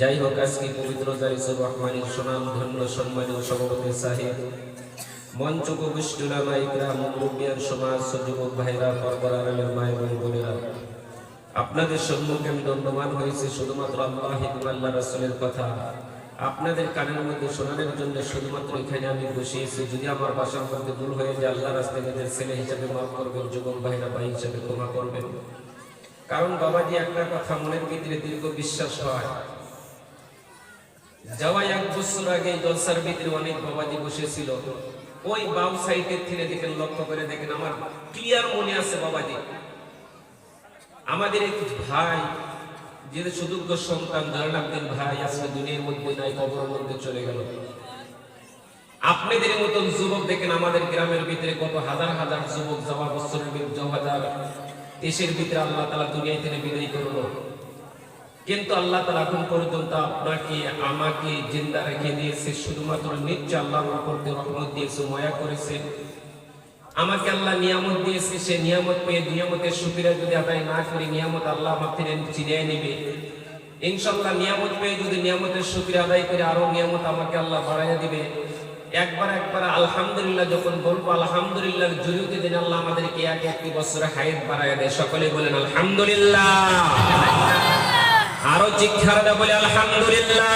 যাই হোক আজকে পবিত্র সুনাম, ধন্য, সম্মানীয় সভাপতি সাহেব মঞ্চ উপবিষ্টরা নায়িকরা মুরব্বিয়ার সমাজ যুবক ভাইরা পর্দার আলমের মায়ের বোনেরা, আপনাদের সম্মুখে আমি দণ্ডমান হয়েছে শুধুমাত্র আল্লাহ এবং রাসূলের কথা। আপনাদের কানের মধ্যে শোনানোর জন্য শুধুমাত্র এখানে আমি বসিয়েছি। যদি আমার বাসার মধ্যে ভুল হয়ে যায় আল্লাহ রাস্তাঘাটের ছেলে হিসাবে মাফ করবেন, যুবক ভাইরা, ভাই হিসাবে ক্ষমা করবেন। কারণ বাবাজি একটা কথা মনের ভিতরে দীর্ঘ বিশ্বাস হয়। যাওয়া এক বছর আগে জলসার ভিতরে অনেক বাবাজি বসেছিল। ওই বাম সাইডের থেকে দেখেন, লক্ষ্য করে দেখেন, আমার ক্লিয়ার মনে আছে বাবাজি। আমাদের এক ভাই, যে সুযোগ্য সন্তান দারুণাব্দিন ভাই, আজকে দুনিয়ার মধ্যে নাই, কবরের মধ্যে চলে গেল। আপনাদের মতন যুবক দেখেন, আমাদের গ্রামের ভিতরে কত হাজার হাজার যুবক যাওয়া বছরের ভিতরে হাজার দেশের ভিতরে আল্লাহ তালা দুনিয়া থেকে বিদায় করল। কিন্তু আল্লাহ তালা এখন পর্যন্ত আপনাকে, আমাকে জিন্দা রেখে দিয়েছে। শুধুমাত্র নিশ্চয় আল্লাহ করতে রহমত দিয়েছে, ময়া করেছে। আমাকে আল্লাহ নিয়ামত দিয়েছে, সে নিয়ামত পেয়ে নিয়ামতের সুবিধা যদি আদায় না করি, নিয়ামত আল্লাহ আমার থেকে চিনিয়ে নেবে। ইনশাল্লাহ নিয়ামত পেয়ে যদি নিয়ামতের সুবিধা আদায় করে, আরও নিয়ামত আমাকে আল্লাহ বাড়াইয়া দিবে। একবার একবার আলহামদুলিল্লাহ যখন বলব, আলহামদুলিল্লাহ জুড়িতে দিন আল্লাহ আমাদেরকে এক একটি বছরে হায়াত বাড়াইয়া দেয়। সকলে বলেন, আলহামদুলিল্লাহ। আরও চিক্ষারটা বলে, আলহামদুলিল্লাহ।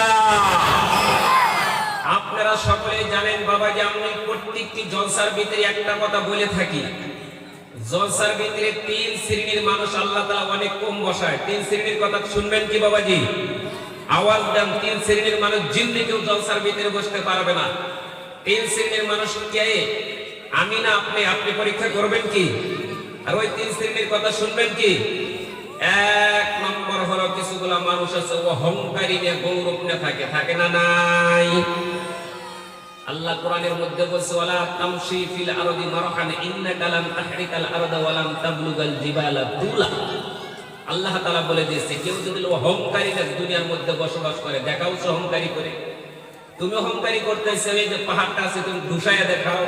আপনারা সকলে জানেন বাবা যে আমি প্রত্যেকটি জলসার ভিতরে একটা কথা বলে থাকি। জলসার ভিতরে তিন শ্রেণির মানুষ আল্লাহ তালা অনেক কম বসায়। তিন শ্রেণির কথা শুনবেন কি বাবাজি? আওয়াজ দেন, তিন শ্রেণির মানুষ জিন্দি কেউ জলসার ভিতরে বসতে পারবে না। তিন শ্রেণির মানুষ কে? আমি না, আপনি আপনি পরীক্ষা করবেন কি? আর ওই তিন শ্রেণির কথা শুনবেন কি? এক হলো কিছুগুলা মানুষ আছে, অহংকারী নিয়ে গৌরব নিয়ে থাকে থাকে না নাই? আল্লাহ কোরআনের মধ্যে বলছে, ওয়ালা তামশি ফিল আরদি মারহান, ইন্নাকা লাম তাহরিকাল আরদা ওয়া লাম তাবলুগাল জিবালা তুলা আল্লাহ তাআলা বলে দিয়েছে, কেউ যদি অহংকারী দুনিয়ার মধ্যে বসবাস করে, দেখাও অহংকারী করে। তুমি অহংকারী করতেছো, এই যে পাহাড়টা আছে, তুমি ধুসাইয়া দেখাও।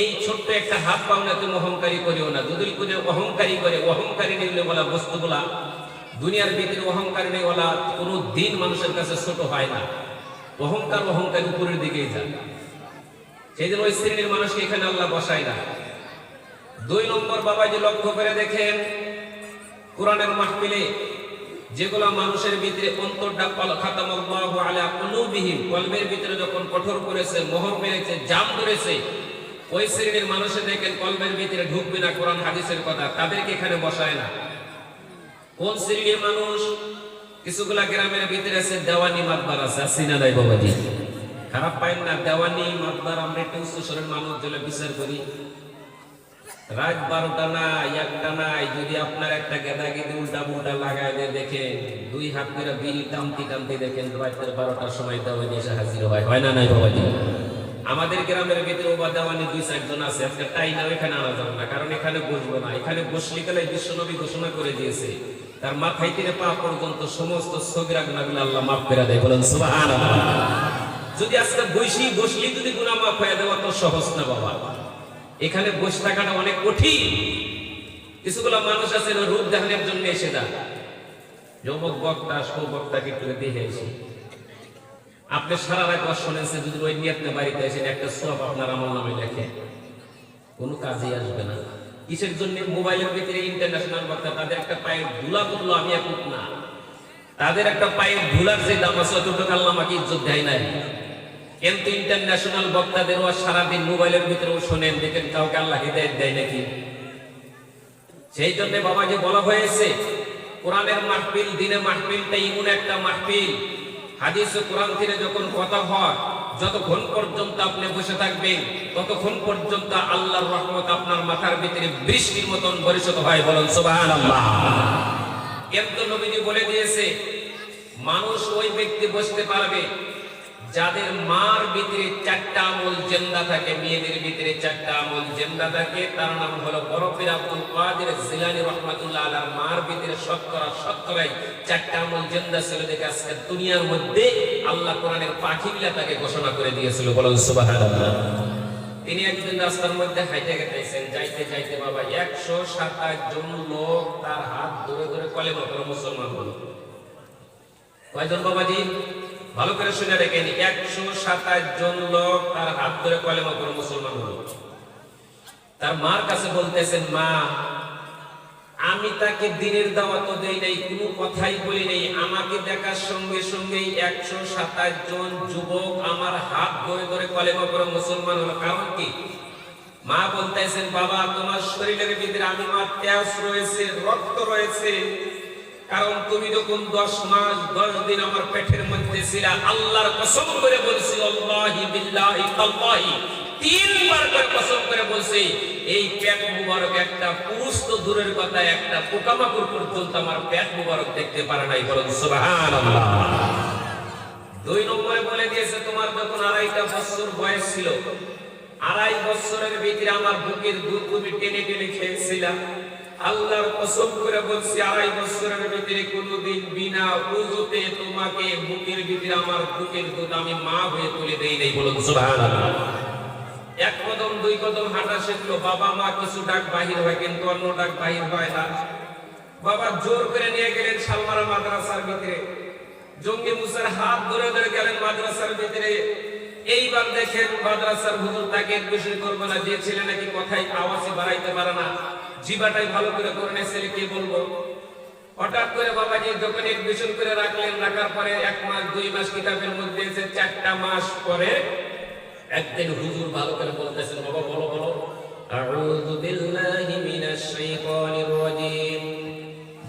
এই ছোট্ট একটা হাত পাও না, তুমি অহংকারী করিও না। যদি কোনো অহংকারী করে, অহংকারী নিলে বলা বস্তুগুলা দুনিয়ার ভিতরে অহংকারী বলা কোনো দিন মানুষের কাছে ছোট হয় না। অহংকার অহংকার উপরের দিকেই যায়। সেই জন্য ওই শ্রেণির মানুষকে এখানে আল্লাহ বসায় না। দুই নম্বর বাবা যে লক্ষ্য করে দেখেন, কোরআনের মাহফিলে যেগুলো মানুষের ভিতরে অন্তরটা খাতাম আল্লাহু আলা কুলুবিহিম, কলবের ভিতরে যখন কঠোর করেছে, মোহর মেরেছে, জাম ধরেছে, ওই শ্রেণির মানুষে দেখেন কলবের ভিতরে ঢুকবে না কোরআন হাদিসের কথা, তাদেরকে এখানে বসায় না। কোন শ্রেণির মানুষ? কিছুগুলা গ্রামের ভিতরে আছে, দেওয়ানি, মাতবার আছে। আসি না নাই বাবাজি? খারাপ পাইন না, দেওয়ানি, মাতবার, আমরা একটু উচ্চস্বরের মানুষ যেটা বিচার করি। রাত বারোটা নাই, একটা নাই, যদি আপনার একটা গেদা গেদে উল্টা পুল্টা লাগাই দিয়ে, দেখেন, দুই হাত করে বিড়ি টানতে টানতে দেখেন, রাতের বারোটার সময় দেওয়ানি এসে হাজির হয়। হয় না নাই বাবাজি? আমাদের গ্রামের ভিতরে ওবা দেওয়ানি দুই চারজন আছে, আজকে তাই না এখানে আনা যাবে না, কারণ এখানে বসবো না। এখানে বসলে গেলে বিশ্বনবী ঘোষণা করে দিয়েছে তার মাথায় থেকে পা পর্যন্ত সমস্ত সগিরা গুণাগুলো আল্লাহ মাফ করে দেয়, বলেন যদি আজকে বসি, বসলি যদি গুনাহ মাফ হয়ে দেওয়া তো সহজ না বাবা। এখানে বসে থাকাটা অনেক কঠিন। কিছুগুলো মানুষ আছে রূপ দেখানোর জন্য এসে দা যুবক বক্তা সৌ বক্তাকে একটু দেখে এসে আপনি সারা রাত শুনেছেন যদি ওই নিয়ে আপনি বাড়িতে এসে একটা সব আপনার আমল নামে লেখে। কোনো কাজে আসবে না। কিসের জন্য মোবাইলের ভিতরে ইন্টারন্যাশনাল বক্তা তাদের একটা পায়ের ধুলা বলল আমি এখন না। তাদের একটা পায়ের ধুলার যে দাম আছে, অতটুকু আল্লাহ আমাকে ইজ্জত দেয় নাই। কিন্তু ইন্টারন্যাশনাল বক্তাদেরও আর সারাদিন মোবাইলের ভিতরেও শোনেন, দেখেন কাউকে আল্লাহ হৃদায়ত দেয় নাকি? সেই জন্য বাবা যে বলা হয়েছে, কোরআনের মাহফিল দিনে মাহফিলটা এমন একটা মাহফিল। হাদিস কোরআন থেকে যখন কথা হয় যতক্ষণ পর্যন্ত আপনি বসে থাকবেন, ততক্ষণ পর্যন্ত আল্লাহর রহমত আপনার মাথার ভিতরে বৃষ্টির মতন বরিশত হয় বলেন, সুবহানাল্লাহ। কিন্তু নবীজি বলে দিয়েছে, মানুষ ওই ব্যক্তি বসতে পারবে যাদের মার ভিতরে চারটা আমল জেন্দা থাকে, মেয়েদের ভিতরে চারটা আমল জেন্দা থাকে, তার নাম হলো বরফের আব্দুল কাদের জিলানি রহমাতুল্লাহ আলার মার ভিতরে শতকরা শতকরাই চারটা আমল জেন্দা ছিল দেখে আজকে দুনিয়ার মধ্যে আল্লাহ কোরআনের পাখিগুলা তাকে ঘোষণা করে দিয়েছিল। বলেন, সুবহানাল্লাহ। তিনি একদিন রাস্তার মধ্যে হাইটে গেতেছেন যাইতে যাইতে বাবা একশো সাতাশ জন লোক তার হাত ধরে ধরে কলে মতো মুসলমান হলো। কয়জন বাবাজি? ভালো করে শুনে রেখেন একশো সাতাশ জন লোক তার হাত ধরে কলেমা করে মুসলমান হলো। তার মার কাছে বলতেছেন, মা, আমি তাকে দিনের দাওয়াতও দেই নাই, কোনো কথাই বলি নাই। আমাকে দেখার সঙ্গে সঙ্গে একশো সাতাশ জন যুবক আমার হাত ধরে ধরে কলেমা করে মুসলমান হলো। কারণ কি? মা বলতেছেন, বাবা, তোমার শরীরের ভিতরে আমি মা তেজ রয়েছে, রক্ত রয়েছে। কারণ তুমি যখন দশ মাস, দশ দিন আমার পেটের মধ্যে ছিলা, আল্লাহর কসম করে বলছি, আল্লাহি বিল্লাহি দুই নম্বরে বলে দিয়েছে, তোমার আড়াইটা বছর বয়স ছিল, আড়াই বছরের ভিতরে আমার বুকের দুধ তুমি টেনে টেনে খেয়েছিলাম আল্লাহর কসম করে বলছি, আড়াই বছরের ভিতরে কোনোদিন বিনা উজুতে তোমাকে বুকের ভিতরে আমার বুকের দুধ আমি মা হয়ে তুলে দেই নাই। বলুন সুবহানাল্লাহ। এক কদম, দুই কদম হাঁটা শিখলো, বাবা মা কিছু ডাক বাহির হয়, কিন্তু অন্য ডাক বাহির হয় না। বাবা জোর করে নিয়ে গেলেন শালমারা মাদ্রাসার ভিতরে। জঙ্গি মুসার হাত ধরে ধরে গেলেন মাদ্রাসার ভিতরে। এইবার দেখেন মাদ্রাসার হুজুর তাকে এডমিশন করবে না, যে ছেলে নাকি কথাই আওয়াজে বাড়াইতে পারে না। জিবাটাই ভালো করে করে নেয় ছেলে কি বলব? হঠাৎ করে বাবাজি যখন এডমিশন করে রাখলেন, রাখার পরে এক মাস, দুই মাস কিতাবের মধ্যে এসে চারটা মাস পরে একদিন হুজুর ভালো করে বলতেছেন, বাবা, বলো বলো। আউযু বিল্লাহি মিনাশ শাইতানির রাজীম।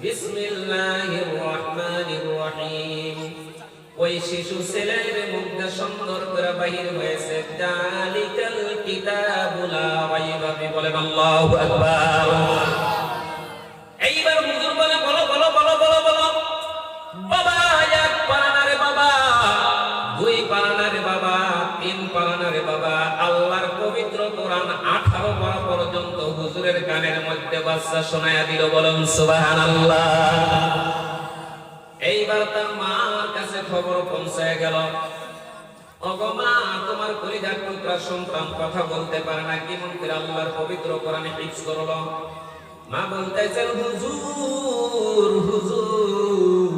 বিসমিল্লাহির রহমানির রহিম। ওই শিশু ছেলের মুখে সুন্দর করে বাহির হয়েছে। জালিকাল কিতাবুলা ফি বলেন, আল্লাহু আকবার। এইবার হুজুর বলে, বলো বলো বলো বলো বলো। বাবা, এক পারানা রে বাবা, দুই পারানা রে বাবা, তিন পারানা রে বাবা। আল্লাহর পবিত্র কোরআন আঠারো পারা পর্যন্ত হুজুরের গানের মধ্যে বাচ্চা শোনায়া দিল, বলুন, সুবহানাল্লাহ। পৌঁছায় গেল। ওগো মা, তোমার কলিজার টুকরা সন্তান কথা বলতে পারে না পবিত্র মা বলতেছেন হুজুর হুজুর,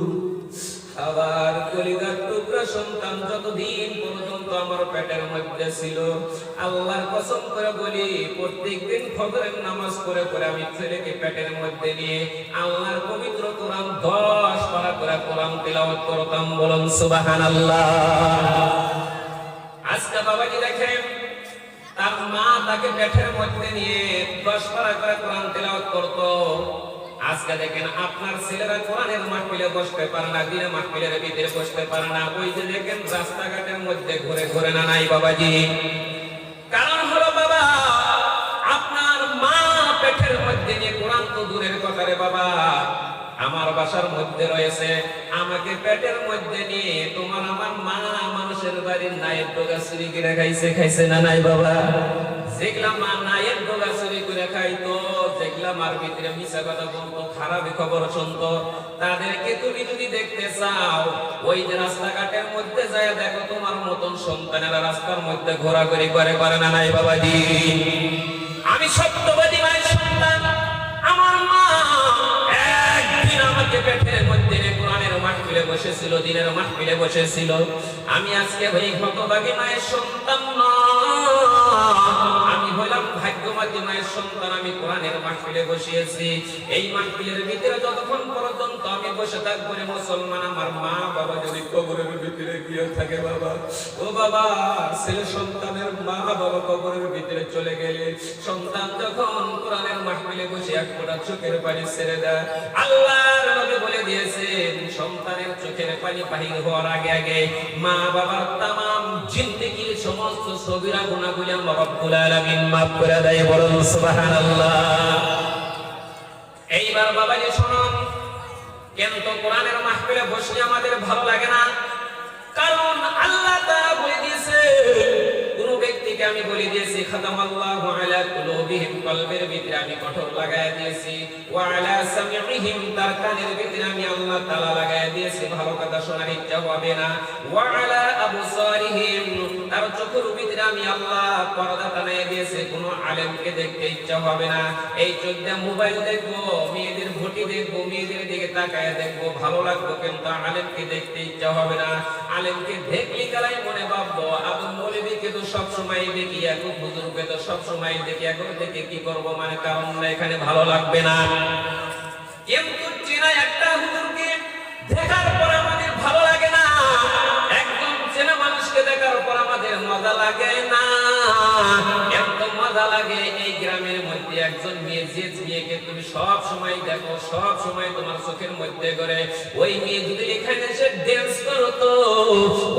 খাবার টুকরা সন্তান যতদিন পর্যন্ত আমার পেটের মধ্যে ছিল, আল্লাহর কসম করে বলি, প্রত্যেকদিন ফজরের নামাজ পড়ে পড়ে আমি ছেলেকে পেটের মধ্যে নিয়ে আল্লাহর পবিত্র কোরআন দশ পারা করে কোরআন তেলাওয়াত করতাম, বলুন সুবহানাল্লাহ। আজকে বাবাজি দেখেন, তার মা তাকে পেটের মধ্যে নিয়ে দশ পারা করে কোরআন তেলাওয়াত করতো। আজকে দেখেন আপনার ছেলেরা কোরআনের মাহফিলে বসতে পারে না দিনে মাহফিলের ভিতরে বসতে পারে না। ওই যে দেখেন রাস্তাঘাটের মধ্যে ঘুরে ঘুরে না, নাই বাবাজি। কারণ হলো বাবা, আপনার মা পেটের মধ্যে নিয়ে কোরআন তো দূরের কথা রে বাবা। আমার বাসার মধ্যে রয়েছে। আমাকে পেটের মধ্যে নিয়ে তোমার আমার মা মানুষের বাড়ির নায়ের ডোগা চুরি করে খাইছে খাইছে না, নাই বাবা? যেগুলা মা নায়ের ডোগা চুরি করে খাইতো যেগুলা ভিতরে মিশা কথা বলতো খারাপ খবর শুনতো। তাদেরকে তুমি যদি দেখতে চাও, ওই যে রাস্তাঘাটের মধ্যে যায় দেখো, তোমার মতন সন্তানেরা রাস্তার মধ্যে ঘোরাঘুরি করে করে না নাই বাবাজি? আমি সত্যবাদী মায়ের সন্তান। বসেছিল দিনের মাহফিলে বসেছিল। আমি আজকে ওই হতভাগী মায়ের সন্তান আমি হলাম ভাগ্যবাদী মায়ের সন্তান, আমি কোরআনের মাহফিলে বসিয়েছি। এই মাহফিলের ভিতরে যতক্ষণ পর্যন্ত আমি বসে থাকব মুসলমান, আমার মা বাবা যদি কবরের ভিতরে থাকে বাবা। ও বাবা ছেলে সন্তানের মা বাবা কবরের ভিতরে চলে গেলে সন্তান যখন কোরআনের মাহফিলে বসে এক ফোঁটা চোখের পানি ছেড়ে দেয়, আল্লাহর নবী বলে দিয়েছেন, সন্তানের চোখের পানি বাহির হওয়ার আগে আগে মা বাবার তামাম জিন্দেগির সমস্ত সবিরা গুণাগুলি আল্লাহ রাব্বুল আলামিন মাফ করে দেয়, বলুন সুবহানাল্লাহ। এইবার বাবাজি শুনুন কেন তো কোরআনের মাহফিলে বসলে আমাদের ভালো লাগে না। কারণ আল্লাহ তারা বলে দিয়েছে ব্যক্তিকে আমি বলে দিয়েছি খাতামাল্লাহু আলা কুলুবিহিম কলবের ভিতরে আমি কঠোর লাগায় দিয়েছি, ওয়া আলা সামিইহিম তার কানের ভিতরে আমি আল্লাহ তাআলা লাগায় দিয়েছি, ভালো কথা শোনার ইচ্ছা হবে না। ওয়া আলা আবসারিহিম, তার চোখের ভিতরে আমি আল্লাহ পর্দা টানিয়ে দিয়েছে, কোনো আলেমকে দেখতে ইচ্ছা হবে না। এই চোখ দিয়ে মোবাইল দেখব, মেয়েদের ভোটি দেখব, মেয়েদের দিকে তাকায় দেখব, ভালো লাগবো, কিন্তু আলেমকে দেখতে ইচ্ছা হবে না। আলেমকে দেখলি গেলাই মনে ভাববো সময় দেখি এখন হুজুরকে তো সব সময় দেখি এখন দেখে কি করব? মানে কারণ না, এখানে ভালো লাগবে না। কিন্তু চেনা একটা হুজুরকে, দেখার পর আমাদের ভালো লাগে না। একদম চেনা মানুষকে দেখার পর আমাদের মজা লাগে না। মজা লাগে এই গ্রামের মধ্যে। একজন মেয়ে, যে মেয়েকে তুমি সব সময় দেখো, সব সময় তোমার চোখের মধ্যে করে, ওই মেয়ে যদি এখানে এসে ড্যান্স করো তো,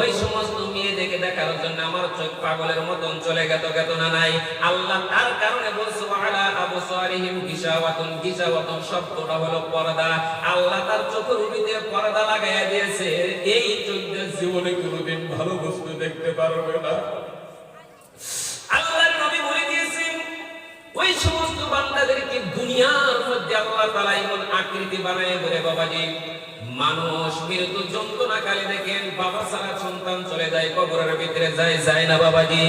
ওই সমস্ত মেয়ে দেখে দেখার জন্য আমার চোখ পাগলের মতন চলে গেত গেত না নাই? আল্লাহ তার কারণে বলছো আলা আবু সারিহিম গিসাওয়াতুন গিসাওয়াতুন শব্দটা হলো পর্দা। আল্লাহ তার চোখের উপরে পর্দা লাগাইয়া দিয়েছে। এই চোখ দিয়ে জীবনে কোনোদিন ভালো বস্তু দেখতে পারবে না আল্লাহর নবী বলে দিয়েছেন ওই সমস্ত বান্দাদেরকে দুনিয়ার মধ্যে আল্লাহ তালা এমন আকৃতি বানায় বলে, বাবাজি, মানুষ মৃত্যু যন্ত্রণা কালে দেখেন বাবা সারা সন্তান চলে যায়, কবরের ভিতরে যায় যায় না বাবাজি।